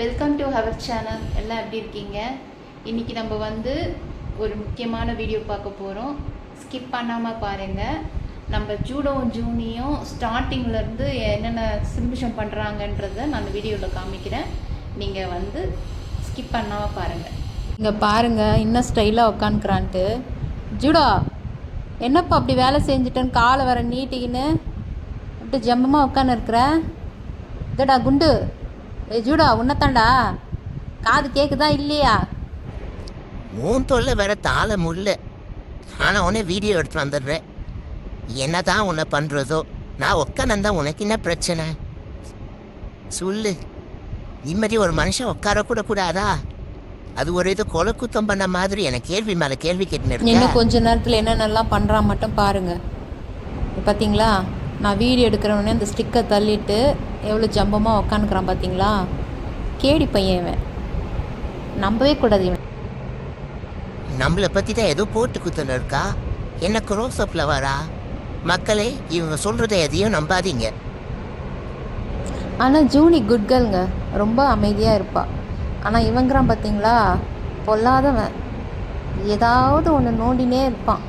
Welcome to hour channel எல்லாம் எப்படி இருக்கீங்க? இன்னைக்கு நம்ம வந்து ஒரு முக்கியமான வீடியோ பார்க்க போகிறோம் ஸ்கிப் பண்ணாமல் பாருங்கள் நம்ம ஜூடோவும் ஜூனியும் ஸ்டார்டிங்லேருந்து என்னென்ன சிம்பிஷன் பண்ணுறாங்கன்றத நான் அந்த வீடியோவில் காமிக்கிறேன். நீங்கள் வந்து ஸ்கிப் பண்ணாமல் பாருங்கள் இங்கே பாருங்கள் இன்னும் ஸ்டைலாக உட்காந்துக்கிறான்ட்டு ஜூடோ என்னப்பா அப்படி வேலை செஞ்சுட்டேன்னு காலை வர நீட்டிக்கின்னு? அப்படி ஜம்பமாக உட்காந்துருக்குற இதடா குண்டு. ஏ ஜூடா உன்னத்தாண்டா காது கேக்குதா இல்லையா? உன் தொல்லை வேற தாள முல்ல ஆனால் உன்னை வீடியோ எடுத்து வந்துடுறேன். என்னதான் உன்னை பண்ணுறதோ நான் உட்காந்து உனக்கு என்ன பிரச்சனை? சொல்லு. நிம்மதி ஒரு மனுஷன் உட்கார கூட கூடாதா? அது ஒரு இது கொலை குத்தம் பண்ண மாதிரி எனக்கு கேள்வி மேலே கேள்வி கேட்டுன்னு இன்னும் கொஞ்ச நேரத்தில் என்னென்னலாம் பண்ணுறான் மட்டும் பாருங்க. பார்த்தீங்களா நான் வீடியோ எடுக்கிறவனே அந்த ஸ்டிக்கை தள்ளிட்டு எவ்வளோ ஜம்பமாக உக்காந்துக்கிறான் பார்த்தீங்களா கேடி பையன் இவன். நம்பவே கூடாது இவன். நம்மளை பற்றி தான் ஏதோ போட்டு குத்துன்னு இருக்கா? என்ன க்ரோஸ்அப்பில் வரா? மக்களே இவங்க சொல்கிறத எதையும் நம்பாதீங்க. ஆனால் ஜூனி குட் கேர்ளுங்க ரொம்ப அமைதியாக இருப்பா. ஆனால் இவங்கிறான் பார்த்தீங்களா பொல்லாதவன். ஏதாவது ஒன்று நோண்டினே இருப்பான்.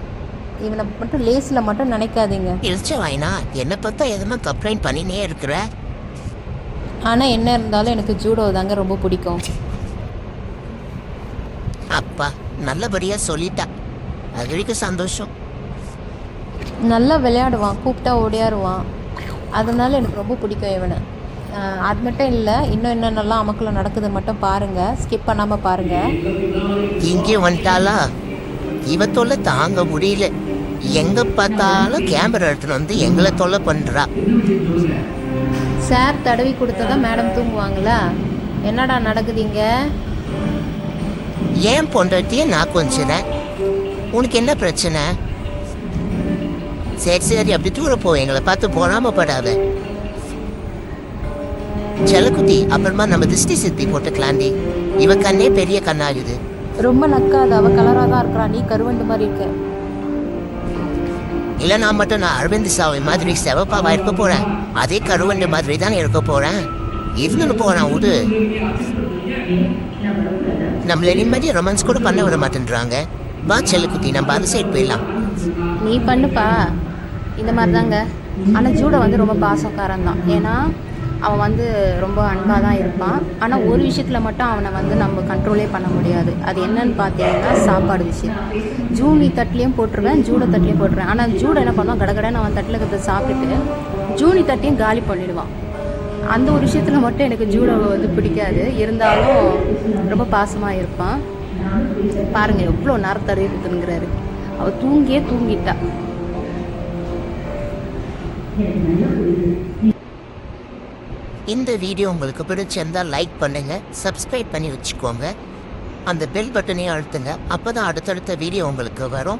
இவனை மட்டும் லேஸில் மட்டும் நினைக்காதீங்க. இழிச்ச வாயினா என்னை பார்த்தா எதுவுமே கம்ப்ளைண்ட் பண்ணினே இருக்கிற? ஆனால் என்ன இருந்தாலும் எனக்கு ஜூடோ தாங்க ரொம்ப பிடிக்கும். அப்பா நல்லபடியா சொல்லிட்டா. அது வரைக்கும் சந்தோஷம். நல்லா விளையாடுவான் கூப்பிட்டா ஓடியாருவான். அதனால எனக்கு ரொம்ப பிடிக்கும் இவனை. அது மட்டும் இல்லை இன்னும் என்னென்னலாம் அமக்குள்ள நடக்குது மட்டும் பாருங்கள் ஸ்கிப் பண்ணாமல் பாருங்கள் இங்கே வந்துட்டாளா? இவ தொல்லை தாங்க முடியல. எங்க பார்த்தாலும் கேமரா எடுத்துன்னு வந்து எங்களை தொல்லை பண்றா. சார் தடவி கொடுத்ததா மேடம் தூங்குவாங்களா? என்னடா நடக்குதுங்க ஏன் பொண்டாட்டியே நான் கொஞ்சினேன் உனக்கு என்ன பிரச்சனை? சரி சரி அப்படி தூர போ எங்களை பார்த்து பொறாமப்படாத. செல்லக்குட்டி அப்புறமா நம்ம திருஷ்டி சித்தி போட்டுக்கலாண்டி. இவ கண்ணே பெரிய கண்ணாகுது. ரொம்ப நக்காது அவள் கலராக தான் இருக்கிறா. நீ கருவண்டு மாதிரி இருக்க. இல்லைனா நான் மட்டும் நான் அரவிந்த் சாவை மாதிரி செவப்பாவா இருக்க போறேன். அதே கருவண்டு மாதிரி தானே இருக்க போறேன். இருந்துன்னு போறான் விடு நம்மள நிம்மதியா ரொமான்ஸ் கூட பண்ண விட மாட்டேன்றாங்க. வா செல்லக்குட்டி நம்ம அது சைடு போயிடலாம். நீ பண்ணுப்பா. இந்த மாதிரி தாங்க ஆனால் ஜூடோ வந்து ரொம்ப பாசக்காரன் தான் ஏன்னா அவன் வந்து ரொம்ப அன்பாக தான் இருப்பான். ஆனால் ஒரு விஷயத்தில் மட்டும் அவனை வந்து நம்ம கண்ட்ரோலே பண்ண முடியாது. அது என்னன்னு பார்த்தீங்கன்னா சாப்பாடு விஷயம். ஜூனி தட்டிலையும் போட்டுருவேன் ஜூடோ தட்டிலையும் போட்டுருவேன். ஆனால் ஜூடை என்ன பண்ணுவான்? கடகடன்னு அவன் தட்டில் இருக்கிறத சாப்பிட்டுட்டு ஜூனி தட்டையும் காலி பண்ணிடுவான். அந்த ஒரு விஷயத்தில் மட்டும் எனக்கு ஜூடோ வந்து பிடிக்காது. இருந்தாலும் ரொம்ப பாசமாக இருப்பான். பாருங்கள் எவ்வளோ நேரம் தடவி அவள் தூங்கியே தூங்கிட்டா. இந்த வீடியோ உங்களுக்கு பிடிச்சிருந்தா லைக் பண்ணுங்கள் சப்ஸ்கிரைப் பண்ணி வச்சுக்கோங்க. அந்த பெல் பட்டனையும் அழுத்துங்க அப்பதான் அடுத்தடுத்த வீடியோ உங்களுக்கு வரும்.